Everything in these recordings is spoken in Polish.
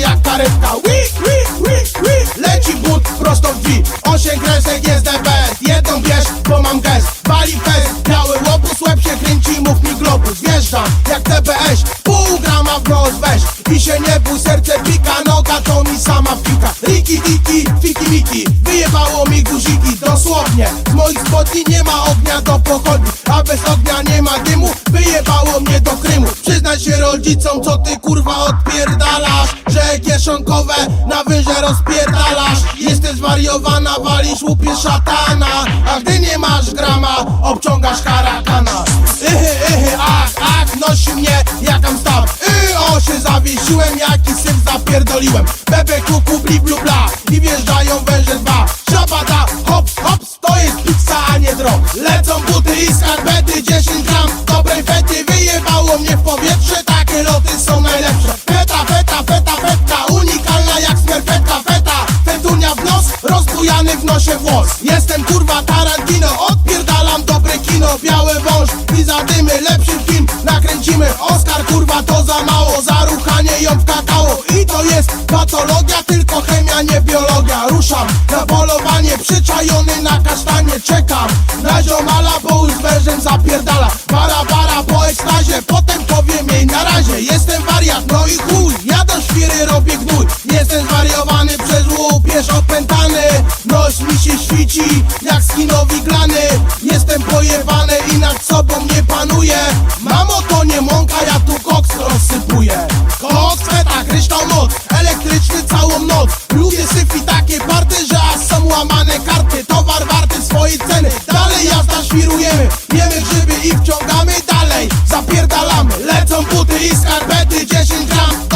jak karetka. Wi, wi, wi, wi Leci but prosto w drzwi. Osiem kresek jest the best Jedną bierz, bo mam gest. Bali fest, biały łobuz Łeb się kręci, mów mi globus. Wjeżdżam jak TBS Pół grama w nos weź. I się nie bój, serce pika Noga to mi sama wpika. Riki, diki, fiki, miki. Wyjebało mi guziki. Dosłownie Z moich spodni nie ma ognia do pochodni A bez ognia nie ma dymu. Wyjebało mnie do Krymu. Przyznaj się rodzicom, co ty kurwa odpierdalasz? Że kieszonkowe na wyrze rozpierdalasz. Jesteś zwariowana, walisz łupie szatana. A gdy nie masz grama, obciągasz karakana. Ichy, ichy, ach, ach, nosi mnie jak Amstaw Y, o, się zawiesiłem, jaki syf zapierdoliłem. Bebe, kuku, bli, blu, bla Jestem kurwa Tarantino, odpierdalam dobre kino. Białe wąż i zadymy, lepszy film. Nakręcimy Oscar kurwa to za mało, za ruchanie ją w kakao. I to jest patologia, tylko chemia, nie biologia. Ruszam na polowanie, przyczajony na kasztanie. Czekam na ziomala, bo już wężem zapierdala świci, jak skinowi glany. Jestem pojebany i nad sobą nie panuję Mamo to nie mąka, ja tu koks rozsypuję. Koks, feta, kryształ moc, elektryczny całą noc. Lubię syf i takie party, że aż są łamane karty. Towar warty swojej ceny, dalej jazda świrujemy Jemy grzyby i wciągamy dalej, zapierdalamy Lecą buty i skarpety, 10 gram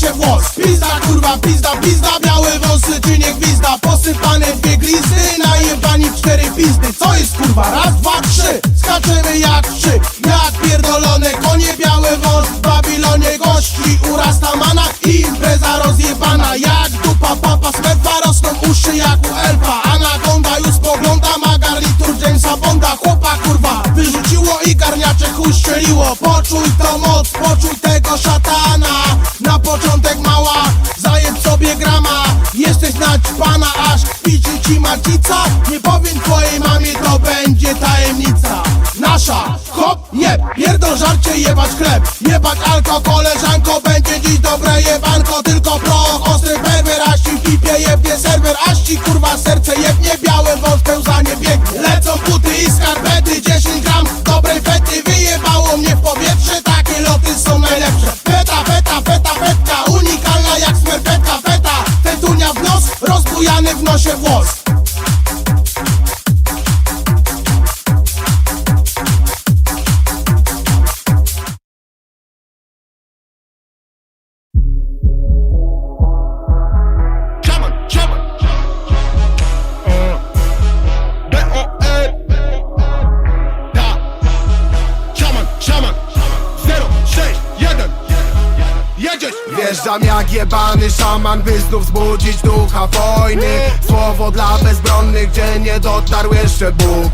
nosie włos. Pizda, kurwa, pizda, pizda, białe wąsy czy nie gwizda. Posypane dwie glizdy, najebani w cztery pizdy. Co jest kurwa, raz, dwa, trzy, skaczemy jak trzy Poczuj to moc, poczuj tego szatana. Na początek mała, zajeb sobie grama. Jesteś naćpana, aż piczy ci macica Nie powiem twojej mamie, to będzie tajemnica. Nasza, hop, jeb, pierdol żarcie, jebać chleb. Jebać alko, koleżanko, będzie dziś dobre jebanko. Tylko proch, ostry perwer, aż ci pipie jebnie serwer. Aż ci kurwa serce jebnie, białe wąż pełzanie biegnie. Lecą buty i skarpety, Wjeżdżam jak jebany szaman, by znów wzbudzić ducha wojny. Słowo dla bezbronnych, gdzie nie dotarł jeszcze Bóg.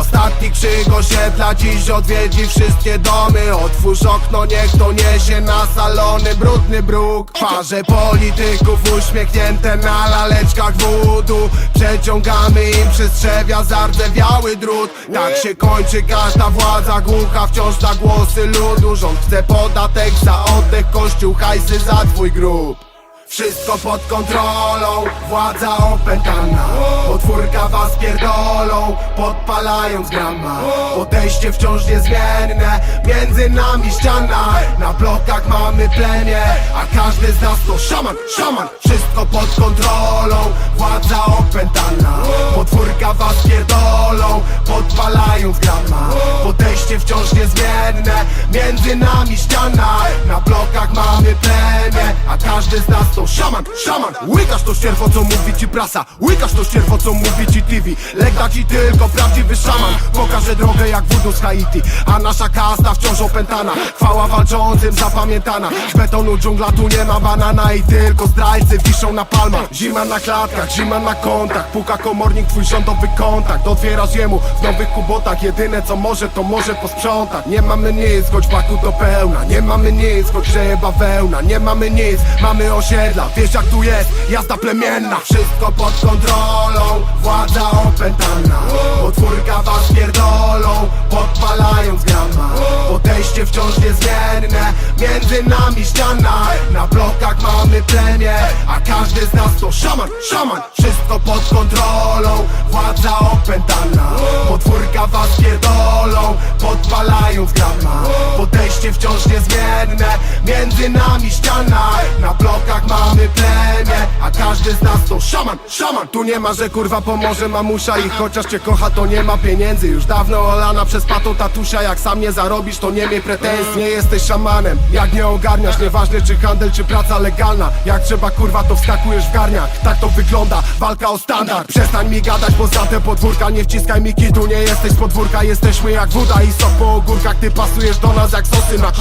Ostatni krzyk osiedla dziś odwiedzi wszystkie domy. Otwórz okno, niech to niesie na salony brudny bruk. Twarze polityków uśmiechnięte na laleczkach wódu Przeciągamy im przez trzewia zardzewiały drut. Tak się kończy każda władza głucha wciąż na głosy ludu. Rząd chce podatek za oddech, kościół hajsy za twój grób. Wszystko pod kontrolą, władza opętana. Potwórka was pierdolą, podpalając grama. Podejście wciąż niezmienne, między nami ściana. Na blokach mamy plemię, a każdy z nas to szaman, szaman. Wszystko pod kontrolą, władza opętana. Potwórka was pierdolą, podpalając grama. Podejście wciąż niezmienne, między nami ściana. Na blokach mamy plemię, każdy z nas to szaman, szaman. Łykasz to ścierwo, co mówi ci prasa. Łykasz to ścierwo, co mówi ci TV Legda ci tylko prawdziwy szaman. Pokaże drogę jak wudu z Haiti. A nasza kasta wciąż opętana. Chwała walczącym zapamiętana. Z betonu dżungla tu nie ma banana I tylko zdrajcy wiszą na palmach. Zima na klatkach, zima na kontach Puka komornik, twój rządowy kontakt. Otwierasz jemu w nowych kubotach. Jedyne co może to może posprzątać. Nie mamy nic, choć baku do pełna. Nie mamy nic, choć grzeje bawełna. Nie mamy nic, mamy osiedla Wiesz jak tu jest, jazda plemienna. Wszystko pod kontrolą, władza opętana. Potwórka was pierdolą, podpalając grama. Podejście wciąż niezmienne, między nami ściana. Na blokach mamy plemię, a każdy z nas to szaman, szaman. Wszystko pod kontrolą, władza opętana. Potwórka was pierdolą, podpalając grama. Podejście wciąż niezmienne, między nami ściana. Na blokach mamy plemię, a każdy z nas to szaman, szaman. Tu nie ma, że kurwa pomoże mamusia i chociaż cię kocha to nie ma pieniędzy. Już dawno olana przez patą tatusia, jak sam nie zarobisz to nie miej pretensji. Nie jesteś szamanem, jak nie ogarniasz, nieważne czy handel czy praca legalna. Jak trzeba kurwa to wskakujesz w garniach, tak to wygląda, walka o standard. Przestań mi gadać, bo za te podwórka. Nie wciskaj mi kitu Nie jesteś podwórka, jesteśmy jak woda i sok po ogórkach. Ty pasujesz do nas jak sosy na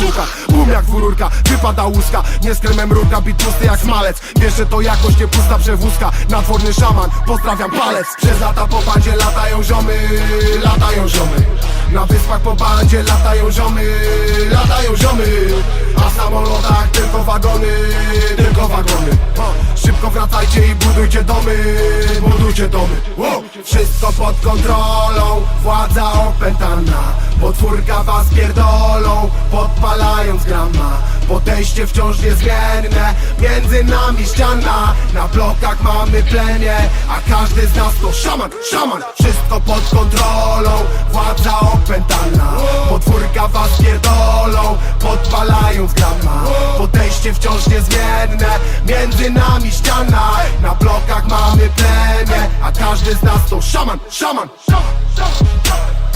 Bum jak fururka, wypada łuska, nie z kremem rurka, bit tłusty jak smalec. Wiesz, że to jakoś nie pusta przewózka, nadworny szaman, pozdrawiam palec. Przez lata po bandzie latają ziomy, latają ziomy. Na wyspach po bandzie latają ziomy, latają ziomy samolotach tylko wagony, tylko wagony. Szybko wracajcie i budujcie domy, budujcie domy. Wszystko pod kontrolą, władza opętana. Potwórka was pierdolą, podpalając grama. Podejście wciąż niezmienne, między nami ściana. Na blokach mamy plemię, a każdy z nas to szaman, szaman. Wszystko pod kontrolą, władza opętana. Potwórka was pierdolą, między nami ściana Na blokach mamy plemię, a każdy z nas to szaman, szaman, szaman, szaman, szaman.